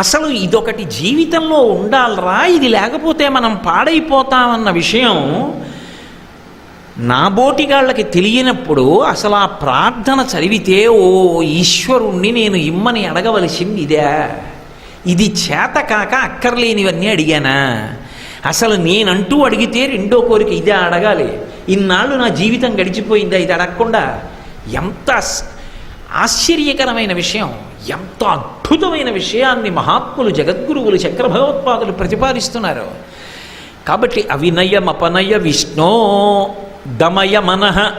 అసలు ఇదొకటి జీవితంలో ఉండాలరా ఇది లేకపోతే మనం పాడైపోతామన్న విషయం నా బోటిగాళ్ళకి తెలియనప్పుడు అసలు ఆ ప్రార్థన చదివితే ఓ ఈశ్వరుణ్ణి నేను ఇమ్మని అడగవలసింది ఇదే. ఇది చేత కాక అక్కర్లేనివన్నీ అడిగానా. అసలు నేనంటూ అడిగితే రెండో కోరిక ఇదే అడగాలి. ఇన్నాళ్ళు నా జీవితం గడిచిపోయిందా ఇది అడగకుండా ఎంత ఆశ్చర్యకరమైన విషయం ఎంత అద్భుతమైన విషయాన్ని మహాత్ములు జగద్గురువులు చక్ర భగవత్పాదులు ప్రతిపాదిస్తున్నారు. కాబట్టి అవినయమపనయ విష్ణో దమయ మనః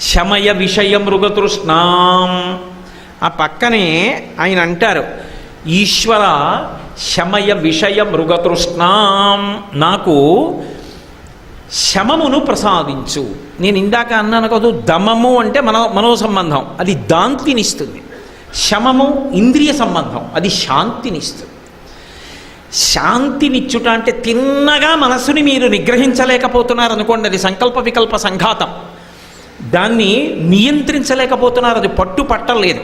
శమయ విషయ మృగతృష్ణాం. ఆ పక్కనే ఆయన అంటారు ఈశ్వర శమయ విషయ మృగతృష్ణాం నాకు శమమును ప్రసాదించు. నేను ఇందాక అన్నాను కాదు దమము అంటే మన మనో సంబంధం అది దాంతినిస్తుంది. శమము ఇంద్రియ సంబంధం అది శాంతినిస్తుంది. శాంతినిచ్చుట అంటే తిన్నగా మనస్సుని మీరు నిగ్రహించలేకపోతున్నారు అనుకోండి అది సంకల్ప వికల్ప సంఘాతం. దాన్ని నియంత్రించలేకపోతున్నారు అది పట్టు పట్టలేదు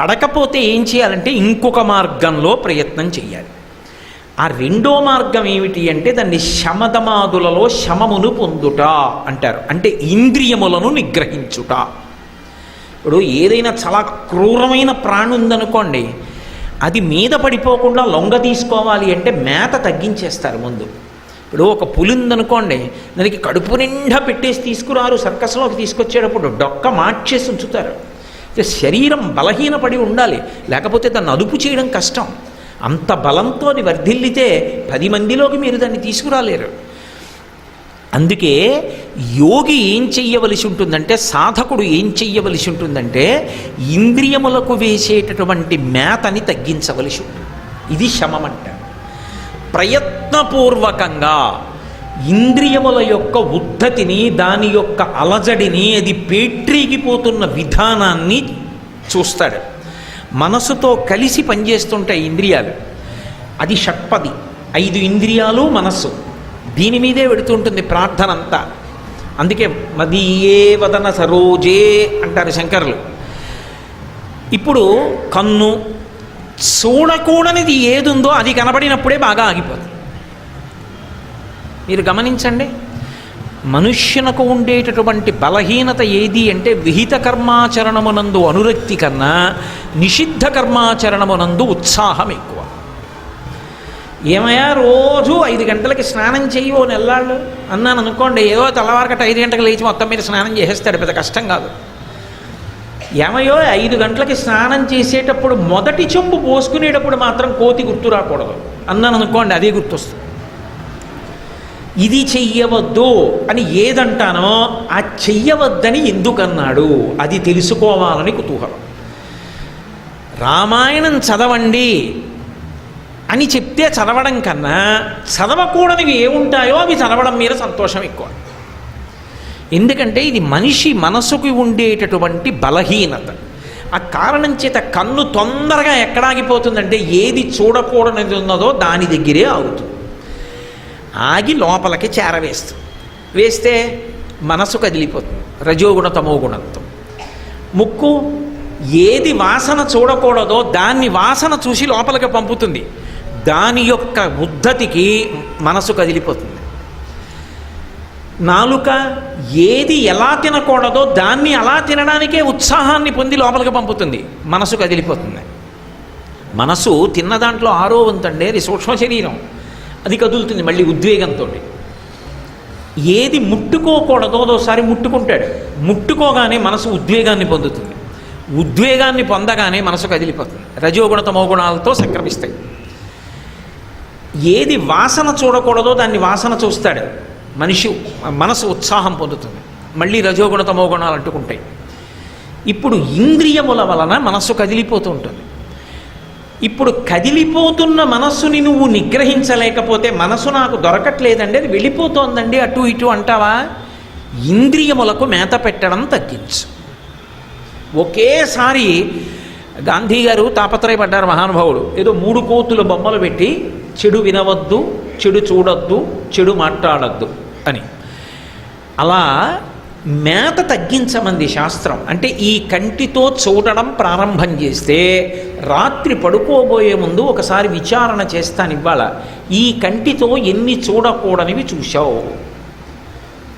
పడకపోతే ఏం చేయాలంటే ఇంకొక మార్గంలో ప్రయత్నం చేయాలి. ఆ రెండో మార్గం ఏమిటి అంటే దాన్ని శమదమాదులలో శమమును పొందుట అంటారు. అంటే ఇంద్రియములను నిగ్రహించుట. ఇప్పుడు ఏదైనా చాలా క్రూరమైన ప్రాణి ఉందనుకోండి అది మీద పడిపోకుండా లొంగ తీసుకోవాలి అంటే మేత తగ్గించేస్తారు ముందు. ఇప్పుడు ఒక పులి ఉందనుకోండి దానికి కడుపు నిండా పెట్టేసి తీసుకురారు సర్కస్లోకి తీసుకొచ్చేటప్పుడు డొక్క మార్చేసి ఉంచుతారు. శరీరం బలహీనపడి ఉండాలి లేకపోతే దాన్ని అదుపు చేయడం కష్టం. అంత బలంతో వర్ధిల్లితే పది మందిలోకి మీరు దాన్ని తీసుకురాలేరు. అందుకే యోగి ఏం చెయ్యవలసి ఉంటుందంటే సాధకుడు ఏం చెయ్యవలసి ఉంటుందంటే ఇంద్రియములకు వేసేటటువంటి మేతని తగ్గించవలసి ఉంటుంది. ఇది శమం ప్రయత్నపూర్వకంగా ఇంద్రియముల యొక్క ఉద్ధతిని దాని యొక్క అలజడిని అది పేట్రీగిపోతున్న విధానాన్ని చూస్తాడు. మనసుతో కలిసి పనిచేస్తుంటాయి ఇంద్రియాలు. అది షట్పది. ఐదు ఇంద్రియాలు మనస్సు. దీని మీదే వెడుతుంటుంది ప్రార్థన అంతా అందుకే మదీయే వదన సరోజే అంటారు శంకరులు. ఇప్పుడు కన్ను చూడకూడనిది ఏదుందో అది కనబడినప్పుడే బాగా ఆగిపోతుంది. మీరు గమనించండి. మనుష్యునకు ఉండేటటువంటి బలహీనత ఏది అంటే విహిత కర్మాచరణమునందు అనురక్తి కన్నా నిషిద్ధ కర్మాచరణమునందు ఉత్సాహం ఎక్కువ. ఏమయ్యా రోజు ఐదు గంటలకి స్నానం చెయ్యి ఓ నెల్లాళ్ళు అన్నాను అనుకోండి ఏదో తెల్లవారకట ఐదు గంటలకు లేచి మొత్తం మీద స్నానం చేసేస్తాడు పెద్ద కష్టం కాదు. ఏమయ్యో ఐదు గంటలకి స్నానం చేసేటప్పుడు మొదటి చెంబు పోసుకునేటప్పుడు మాత్రం కోతి గుర్తు రాకూడదు. అన్నాను అనుకోండి అదే గుర్తొస్తుంది. ఇది చెయ్యవద్దు అని ఏదంటానో ఆ చెయ్యవద్దని ఎందుకన్నాడు? అది తెలుసుకోవాలని కుతూహలం. రామాయణం చదవండి అని చెప్తే చదవడం కన్నా చదవకూడనివి ఏముంటాయో అవి చదవడం మీద సంతోషం ఎక్కువ. ఎందుకంటే ఇది మనిషి మనసుకు ఉండేటటువంటి బలహీనత. ఆ కారణం చేత కన్ను తొందరగా ఎక్కడాగిపోతుందంటే ఏది చూడకూడనిది ఉన్నదో దాని దగ్గరే అవుతుంది ఆగి లోపలికి చేరవేస్తుంది. వేస్తే మనసు కదిలిపోతుంది. రజోగుణ తమో గుణంతో ముక్కు ఏది వాసన చూడకూడదో దాన్ని వాసన చూసి లోపలికి పంపుతుంది. దాని యొక్క ఉద్ధతికి మనసు కదిలిపోతుంది. నాలుక ఏది ఎలా తినకూడదో దాన్ని అలా తినడానికే ఉత్సాహాన్ని పొంది లోపలికి పంపుతుంది. మనసు కదిలిపోతుంది. మనసు తిన్న దాంట్లో ఆరో వంతండి అది సూక్ష్మ శరీరం. అది కదులుతుంది మళ్ళీ ఉద్వేగంతో. ఏది ముట్టుకోకూడదో ఒకసారి ముట్టుకుంటాడు. ముట్టుకోగానే మనసు ఉద్వేగాన్ని పొందుతుంది. ఉద్వేగాన్ని పొందగానే మనసు కదిలిపోతుంది. రజోగుణ తమోగుణాలతో సంక్రమిస్తాయి. ఏది వాసన చూడకూడదో దాన్ని వాసన చూస్తాడు. మనిషి మనసు ఉత్సాహం పొందుతుంది. మళ్ళీ రజోగుణ తమోగుణాలు అంటుకుంటాయి. ఇప్పుడు ఇంద్రియముల వలన మనస్సు కదిలిపోతూ ఉంటుంది. ఇప్పుడు కదిలిపోతున్న మనస్సుని నువ్వు నిగ్రహించలేకపోతే మనసు నాకు దొరకట్లేదండి అది వెళ్ళిపోతోందండి అటు ఇటు అంటావా? ఇంద్రియములకు మేత పెట్టడం తగ్గించు. ఒకేసారి గాంధీ గారు తాపత్రయపడ్డారు మహానుభావుడు. ఏదో మూడు కోతుల బొమ్మలు పెట్టి చెడు వినవద్దు చెడు చూడొద్దు చెడు మాట్లాడద్దు అని. అలా మేత తగ్గించమంది శాస్త్రం. అంటే ఈ కంటితో చూడడం ప్రారంభం చేస్తే రాత్రి పడుకోబోయే ముందు ఒకసారి విచారణ చేస్తాను ఇవాళ ఈ కంటితో ఎన్ని చూడకూడనివి చూశావు?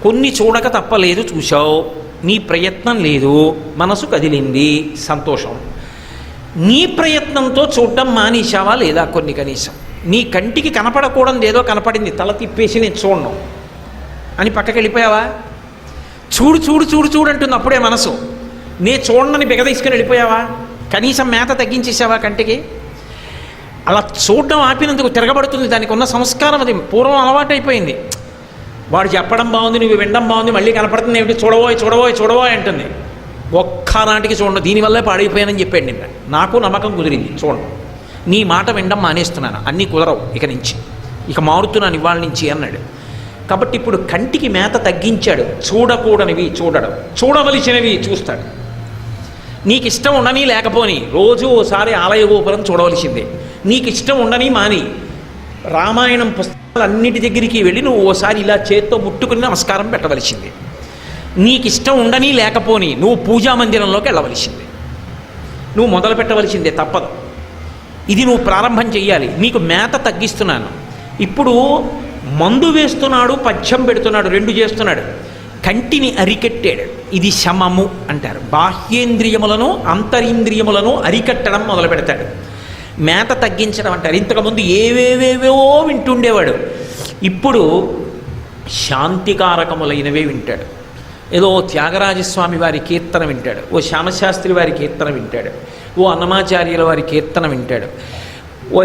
కొన్ని చూడక తప్పలేదు చూశావు. నీ ప్రయత్నం లేదు. మనసు కదిలింది. సంతోషం. నీ ప్రయత్నంతో చూడడం మానేశావా లేదా కొన్ని కనీసం? నీ కంటికి కనపడకూడదు ఏదో కనపడింది. తల తిప్పేసి నేను చూడను. అని పక్కకి వెళ్ళిపోయావా చూడు చూడు చూడు చూడు అంటుంది అప్పుడే మనసు. నే చూడనని బిగదీసుకుని వెళ్ళిపోయావా? కనీసం మేత తగ్గించేసావా కంటికి? అలా చూడడం ఆపినందుకు తిరగబడుతుంది. దానికి ఉన్న సంస్కారం అది పూర్వం అలవాటైపోయింది. వాడు చెప్పడం బాగుంది నువ్వు వినడం బాగుంది మళ్ళీ కనపడుతుంది ఏమిటి? చూడవోయ్ చూడవోయ్ చూడవోయ్ అంటుంది. ఒక్కనాటికి చూడండి దీనివల్లే పాడైపోయానని చెప్పాడు నిన్న. నాకు నమ్మకం కుదిరింది చూడండి. నీ మాట వినడం మానేస్తున్నాను అన్నీ కుదరవు ఇక నుంచి. ఇక మారుతున్నాను ఇవాళ నుంచి అన్నాడు. కాబట్టి ఇప్పుడు కంటికి మేత తగ్గించాడు. చూడకూడనివి చూడడం. చూడవలసినవి చూస్తాడు. నీకు ఇష్టం ఉండని లేకపోని రోజు ఓసారి ఆలయ గోపురం చూడవలసిందే. నీకు ఇష్టం ఉండని మాని రామాయణం పుస్తకాలన్నిటి దగ్గరికి వెళ్ళి నువ్వు ఓసారి ఇలా చేత్తో ముట్టుకుని నమస్కారం పెట్టవలసిందే. నీకు ఇష్టం ఉండని లేకపోని నువ్వు పూజా మందిరంలోకి వెళ్ళవలసిందే. నువ్వు మొదలు పెట్టవలసిందే తప్పదు. ఇది నువ్వు ప్రారంభం చెయ్యాలి. నీకు మేత తగ్గిస్తున్నాను. ఇప్పుడు మందు వేస్తున్నాడు పచ్చం పెడుతున్నాడు రెండు చేస్తున్నాడు. కంటిని అరికట్టాడు. ఇది శమము అంటారు. బాహ్యేంద్రియములను అంతరింద్రియములను అరికట్టడం మొదలు పెడతాడు. మేత తగ్గించడం అంటారు. ఇంతకుముందు ఏవేవేవో వింటుండేవాడు. ఇప్పుడు శాంతికారకములైనవే వింటాడు. ఏదో త్యాగరాజస్వామి వారి కీర్తన వింటాడు. ఓ శ్యామశాస్త్రి వారి కీర్తన వింటాడు. ఓ అన్నమాచార్యుల వారి కీర్తన వింటాడు. ఓ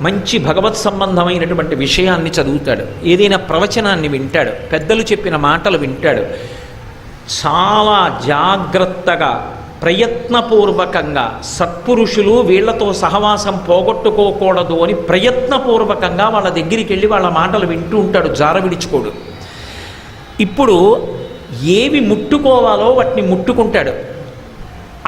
మంచి భగవత్ సంబంధమైనటువంటి విషయాన్ని చదువుతాడు. ఏదైనా ప్రవచనాన్ని వింటాడు. పెద్దలు చెప్పిన మాటలు వింటాడు. చాలా జాగ్రత్తగా ప్రయత్నపూర్వకంగా సత్పురుషులు వీళ్ళతో సహవాసం పోగొట్టుకోకూడదు అని ప్రయత్నపూర్వకంగా వాళ్ళ దగ్గరికి వెళ్ళి వాళ్ళ మాటలు వింటూ ఉంటాడు జార విడుచుకోడు. ఇప్పుడు ఏవి ముట్టుకోవాలో వాటిని ముట్టుకుంటాడు.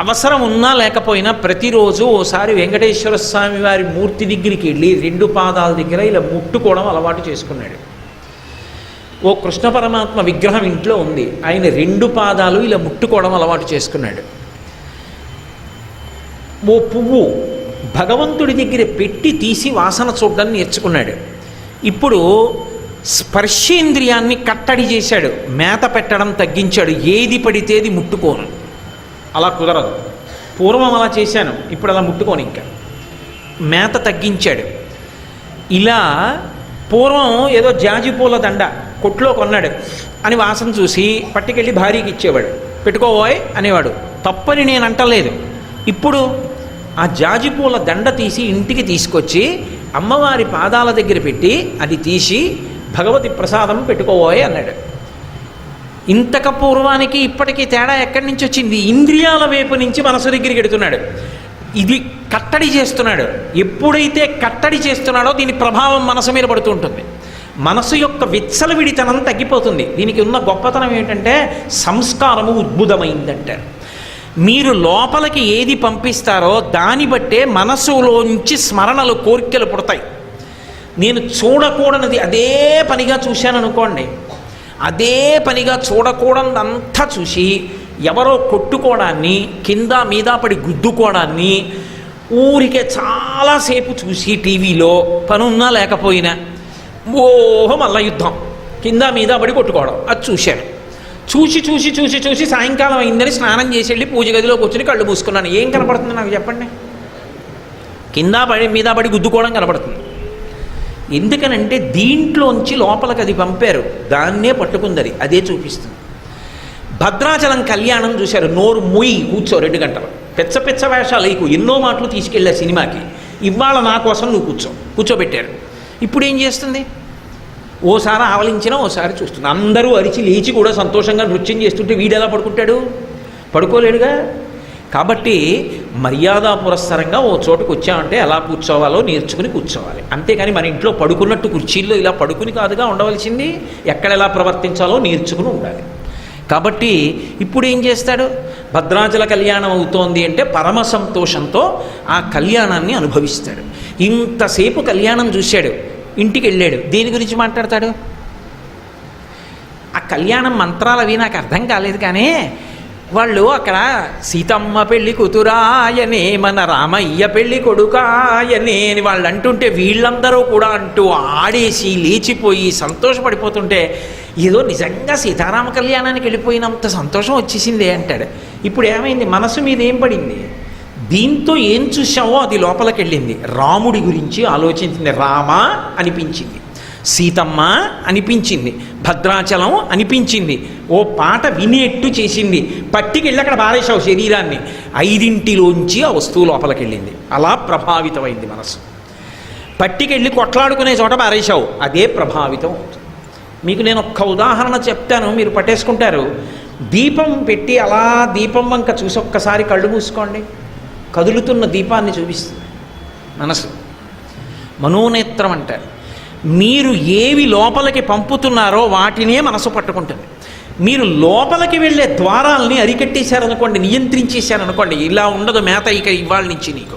అవసరం ఉన్నా లేకపోయినా ప్రతిరోజు ఓసారి వెంకటేశ్వర స్వామి వారి మూర్తి దగ్గరికి వెళ్ళి రెండు పాదాల దగ్గర ఇలా ముట్టుకోవడం అలవాటు చేసుకున్నాడు. ఓ కృష్ణ పరమాత్మ విగ్రహం ఇంట్లో ఉంది. ఆయన రెండు పాదాలు ఇలా ముట్టుకోవడం అలవాటు చేసుకున్నాడు. ఓ పువ్వు భగవంతుడి దగ్గర పెట్టి తీసి వాసన చూడడం నేర్చుకున్నాడు. ఇప్పుడు స్పర్శేంద్రియాన్ని కట్టడి చేశాడు. మేత పెట్టడం తగ్గించాడు. ఏది పడితేది ముట్టుకోను. అలా కుదరదు. పూర్వం అలా చేశాను ఇప్పుడు అలా ముట్టుకోను ఇంకా. మేత తగ్గించాడు. ఇలా పూర్వం ఏదో జాజి పూల దండ కొట్లో కొన్నాడు అని వాసన చూసి పట్టుకెళ్ళి భార్యకి ఇచ్చేవాడు. పెట్టుకోబోయ్ అనేవాడు. తప్పని నేను అంటలేదు. ఇప్పుడు ఆ జాజి పూల దండ తీసి ఇంటికి తీసుకొచ్చి అమ్మవారి పాదాల దగ్గర పెట్టి అది తీసి భగవతి ప్రసాదం పెట్టుకోబోయ్ అన్నాడు. ఇంతక పూర్వానికి ఇప్పటికీ తేడా ఎక్కడి నుంచి వచ్చింది? ఇంద్రియాల వైపు నుంచి మనసు దగ్గరికి ఎడుతున్నాడు. ఇది కట్టడి చేస్తున్నాడు. ఎప్పుడైతే కట్టడి చేస్తున్నాడో దీని ప్రభావం మనసు మీద పడుతూ ఉంటుంది. మనసు యొక్క విచ్చలవిడితనం తగ్గిపోతుంది. దీనికి ఉన్న గొప్పతనం ఏంటంటే సంస్కారము ఉద్భుతమైందంటారు మీరు లోపలికి ఏది పంపిస్తారో దాన్ని బట్టే మనసులోంచి స్మరణలు కోరికలు పుడతాయి. నేను చూడకూడనిది అదే పనిగా చూశాను అనుకోండి అదే పనిగా చూడకూడదంతా చూసి ఎవరో కొట్టుకోవడాన్ని కింద మీద పడి గుద్దుకోవడాన్ని ఊరికే చాలాసేపు చూసి టీవీలో పనున్నా లేకపోయినా ఓహో మల్ల యుద్ధం. కింద మీద పడి కొట్టుకోవడం. అది చూశాను. చూసి చూసి చూసి చూసి సాయంకాలం అయిందని స్నానం చేసి వెళ్ళి పూజ గదిలో వచ్చి కళ్ళు మూసుకున్నాను. ఏం కనపడుతుంది నాకు చెప్పండి? కింద పడి మీద పడి గుద్దుకోవడం కనపడుతుంది. ఎందుకనంటే దీంట్లోంచి లోపలికి అది పంపారు. దాన్నే పట్టుకుందది. అదే చూపిస్తుంది. భద్రాచలం కళ్యాణం చూశారు. నోరు ముయి కూర్చో రెండు గంటలు. పెచ్చ పెచ్చ వేషాలు నీకు ఎన్నో మాటలు తీసుకెళ్ళా సినిమాకి. ఇవాళ నా కోసం నువ్వు కూర్చో. కూర్చోబెట్టారు. ఇప్పుడు ఏం చేస్తుంది? ఓసారి ఆవలించినా ఓసారి చూస్తుంది. అందరూ అరిచి లేచి కూడా సంతోషంగా నృత్యం చేస్తుంటే వీడు ఎలా పడుకుంటాడు? పడుకోలేడుగా? కాబట్టి మర్యాద పురస్సరంగా ఓ చోటుకు వచ్చామంటే ఎలా కూర్చోవాలో నేర్చుకుని కూర్చోవాలి. అంతేకాని మన ఇంట్లో పడుకున్నట్టు కుర్చీల్లో ఇలా పడుకుని కాదుగా ఉండవలసింది ఎక్కడ ఎలా ప్రవర్తించాలో నేర్చుకుని ఉండాలి. కాబట్టి ఇప్పుడు ఏం చేస్తాడు? భద్రాచల కళ్యాణం అవుతోంది అంటే పరమ సంతోషంతో ఆ కళ్యాణాన్ని అనుభవిస్తాడు. ఇంతసేపు కళ్యాణం చూశాడు ఇంటికి వెళ్ళాడు. దేని గురించి మాట్లాడతాడు? ఆ కళ్యాణం మంత్రాలు అవి నాకు అర్థం కాలేదు కానీ వాళ్ళు అక్కడ సీతమ్మ పెళ్ళి కూతురాయనే మన రామయ్య పెళ్ళి కొడుకాయనే అని వాళ్ళు అంటుంటే వీళ్ళందరూ కూడా అంటూ ఆడేసి లేచిపోయి సంతోషపడిపోతుంటే ఏదో నిజంగా సీతారామ కళ్యాణానికి వెళ్ళిపోయినంత సంతోషం వచ్చేసిందే అంటాడు. ఇప్పుడు ఏమైంది? మనసు మీద ఏం పడింది? దీంతో ఏం చూసావో అది లోపలికి వెళ్ళింది రాముడి గురించి ఆలోచించింది. రామ అనిపించింది. సీతమ్మ అనిపించింది భద్రాచలం అనిపించింది ఓ పాట వినేట్టు చేసింది. పట్టికెళ్ళి అక్కడ బారేశావు శరీరాన్ని. ఐదింటిలోంచి ఆ వస్తువు లోపలికి వెళ్ళింది అలా ప్రభావితమైంది మనసు. పట్టికెళ్ళి కొట్లాడుకునే చోట బారేశావు అదే ప్రభావితం అవుతుంది. మీకు నేను ఒక్క ఉదాహరణ చెప్తాను. మీరు పట్టేసుకుంటారు. దీపం పెట్టి అలా దీపం వంక చూసి ఒక్కసారి కళ్ళు మూసుకోండి. కదులుతున్న దీపాన్ని చూపిస్తుంది మనసు. మనోనేత్రం అంటారు. మీరు ఏవి లోపలికి పంపుతున్నారో వాటినే మనసు పట్టుకుంటుంది. మీరు లోపలికి వెళ్ళే ద్వారాలని అరికట్టేశారనుకోండి నియంత్రించేశారనుకోండి ఇలా ఉండదు మేత ఇక ఇవాళ నుంచి నీకు.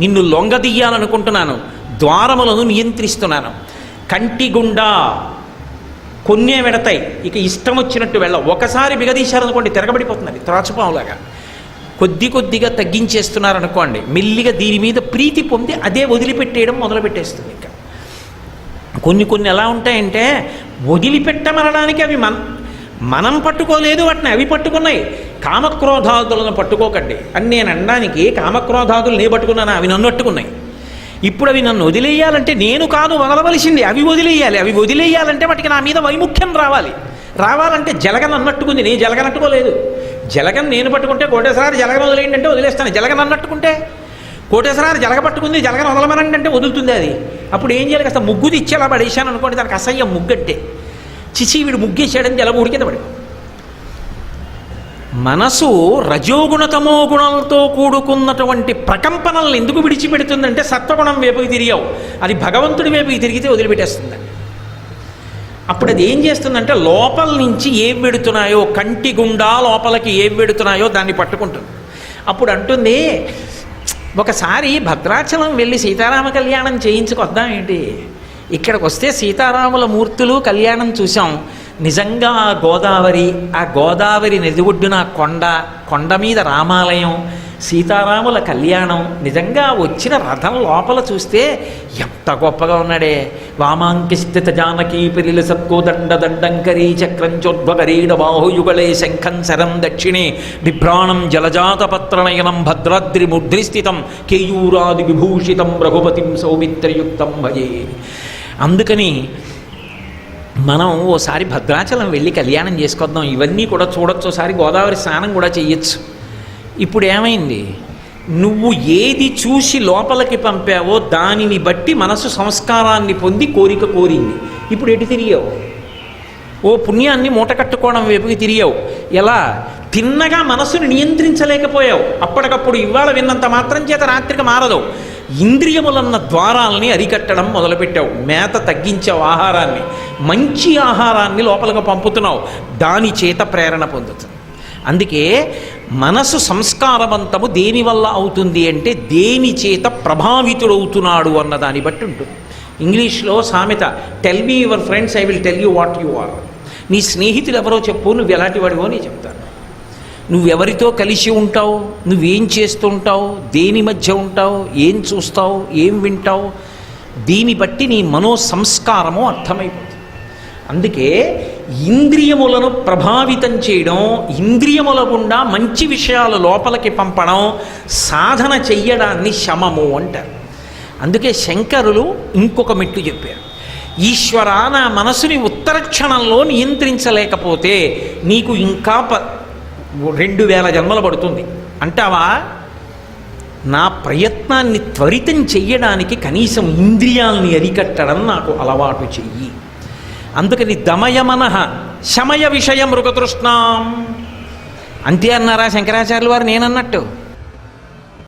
నిన్ను లొంగదీయాలనుకుంటున్నాను ద్వారములను నియంత్రిస్తున్నాను. కంటి గుండా కొన్నే వెడతాయి. ఇక ఇష్టం వచ్చినట్టు వెళ్ళ. ఒకసారి బిగదీశారనుకోండి తిరగబడిపోతున్నది త్రాచుపాములాగా. కొద్ది కొద్దిగా తగ్గించేస్తున్నారనుకోండి మెల్లిగా దీని మీద ప్రీతి పొంది అదే వదిలిపెట్టేయడం మొదలుపెట్టేస్తుంది ఇంకా. కొన్ని కొన్ని ఎలా ఉంటాయంటే వదిలిపెట్టమనడానికి అవి మన మనం పట్టుకోలేదు వాటిని అవి పట్టుకున్నాయి. కామక్రోధాదులను పట్టుకోకండి. అని నేను అనడానికి కామక్రోధాదులు నేను పట్టుకున్నాను? అవి నన్ను పట్టుకున్నాయి. ఇప్పుడు అవి నన్ను వదిలేయాలంటే నేను కాదు వదలవలసింది. అవి వదిలేయాలి. అవి వదిలేయాలంటే వాటికి నా మీద వైముఖ్యం రావాలి. రావాలంటే జలగన్ అన్నట్టుకుంది నేను జలగనట్టుకోలేదు జలగన్ నేను పట్టుకుంటే కోటేశ్వరారు జలగన వదిలేయండి అంటే వదిలేస్తాను. జలగన్ అన్నట్టుకుంటే కోటేశ్వరారు జలగ పట్టుకుంది. జలగన వదలమనండి అంటే వదులుతుంది అది. అప్పుడు ఏం చేయాలి? కాస్త ముగ్గు తెచ్చి అలా పడేశాను అనుకోండి దానికి అసహ్యం ముగ్గట్టే. చిచి వీడు ముగ్గేసాడని జల ఊడి కింద పడి మనసు రజోగుణ తమో గుణాలతో కూడుకున్నటువంటి ప్రకంపనలను ఎందుకు విడిచిపెడుతుందంటే సత్వగుణం వైపుకి తిరిగావు. అది భగవంతుడి వైపుకి తిరిగితే వదిలిపెట్టేస్తుందండి అప్పుడు అది ఏం చేస్తుందంటే లోపల నుంచి ఏం పెడుతున్నాయో కంటి గుండా లోపలికి ఏం పెడుతున్నాయో దాన్ని పట్టుకుంటుంది. అప్పుడు అంటుంది ఒకసారి భద్రాచలం వెళ్ళి సీతారామ కళ్యాణం చేయించుకొద్దాం ఏంటి? ఇక్కడికి వస్తే సీతారాముల మూర్తులు కళ్యాణం చూసాం నిజంగా ఆ గోదావరి ఆ గోదావరి నది ఒడ్డున కొండ కొండ మీద రామాలయం సీతారాముల కళ్యాణం నిజంగా వచ్చిన రథం లోపల చూస్తే ఎంత గొప్పగా ఉన్నాడే. వామాంకిస్థిత జానకీ పిరిల సత్కోదండ దండంకరీ చక్రం చోద్భకరీడ బాహుయుగళే శంఖం శరం దక్షిణే. బిభ్రాణం జలజాతపత్రనయనం భద్రాద్రి ముద్రిస్థితం కేయూరాది విభూషితం రఘుపతిం సౌమిత్రయుక్తం భయే అందుకని మనం ఓసారి భద్రాచలం వెళ్ళి కళ్యాణం చేసుకొద్దాం. ఇవన్నీ కూడా చూడొచ్చు. ఒకసారి గోదావరి స్నానం కూడా చేయొచ్చు ఇప్పుడు ఏమైంది నువ్వు ఏది చూసి లోపలికి పంపావో దానిని బట్టి మనసు సంస్కారాన్ని పొంది కోరిక కోరింది. ఇప్పుడు ఎటు తిరిగావు? ఓ పుణ్యాన్ని మూట కట్టుకోవడం వైపుకి తిరిగావు. ఎలా? తిన్నగా మనసుని నియంత్రించలేకపోయావు. అప్పటికప్పుడు ఇవాళ విన్నంత మాత్రం చేత రాత్రికి మారదు. ఇంద్రియములన్న ద్వారాలని అరికట్టడం మొదలుపెట్టావు. మేత తగ్గించావు ఆహారాన్ని. మంచి ఆహారాన్ని లోపలికి పంపుతున్నావు. దాని చేత ప్రేరణ పొందుతుంది అందుకే మనసు సంస్కారవంతము దేనివల్ల అవుతుంది అంటే దేని చేత ప్రభావితుడవుతున్నాడు అన్న దాన్ని బట్టి ఉంటుంది. ఇంగ్లీష్లో సామెత tell me your friends I will tell you what you are నీ స్నేహితులు ఎవరో చెప్పు నువ్వు ఎలాంటి వాడివో నేను చెప్తాను నువ్వెవరితో కలిసి ఉంటావు? నువ్వేం చేస్తుంటావు దేని మధ్య ఉంటావు? ఏం చూస్తావు? ఏం వింటావు? దీన్ని బట్టి నీ మనో సంస్కారము అర్థమైపోతుంది. అందుకే ఇంద్రియములను ప్రభావితం చేయడం ఇంద్రియముల గుండా మంచి విషయాలు లోపలికి పంపడం సాధన చెయ్యడాన్ని శమము అంటారు. అందుకే శంకరులు ఇంకొక మెట్టు చెప్పారు. ఈశ్వర నా మనసుని ఉత్తర క్షణంలో నియంత్రించలేకపోతే నీకు ఇంకా ప రెండు వేల జన్మలు పడుతుంది. అంటావా? నా ప్రయత్నాన్ని త్వరితం చెయ్యడానికి కనీసం ఇంద్రియాల్ని అరికట్టడం నాకు అలవాటు చెయ్యి. అందుకని దమయమనః శమయ విషయం మృగతృష్ణాం. అంతే అన్నారా శంకరాచార్యులు వారు నేనన్నట్టు.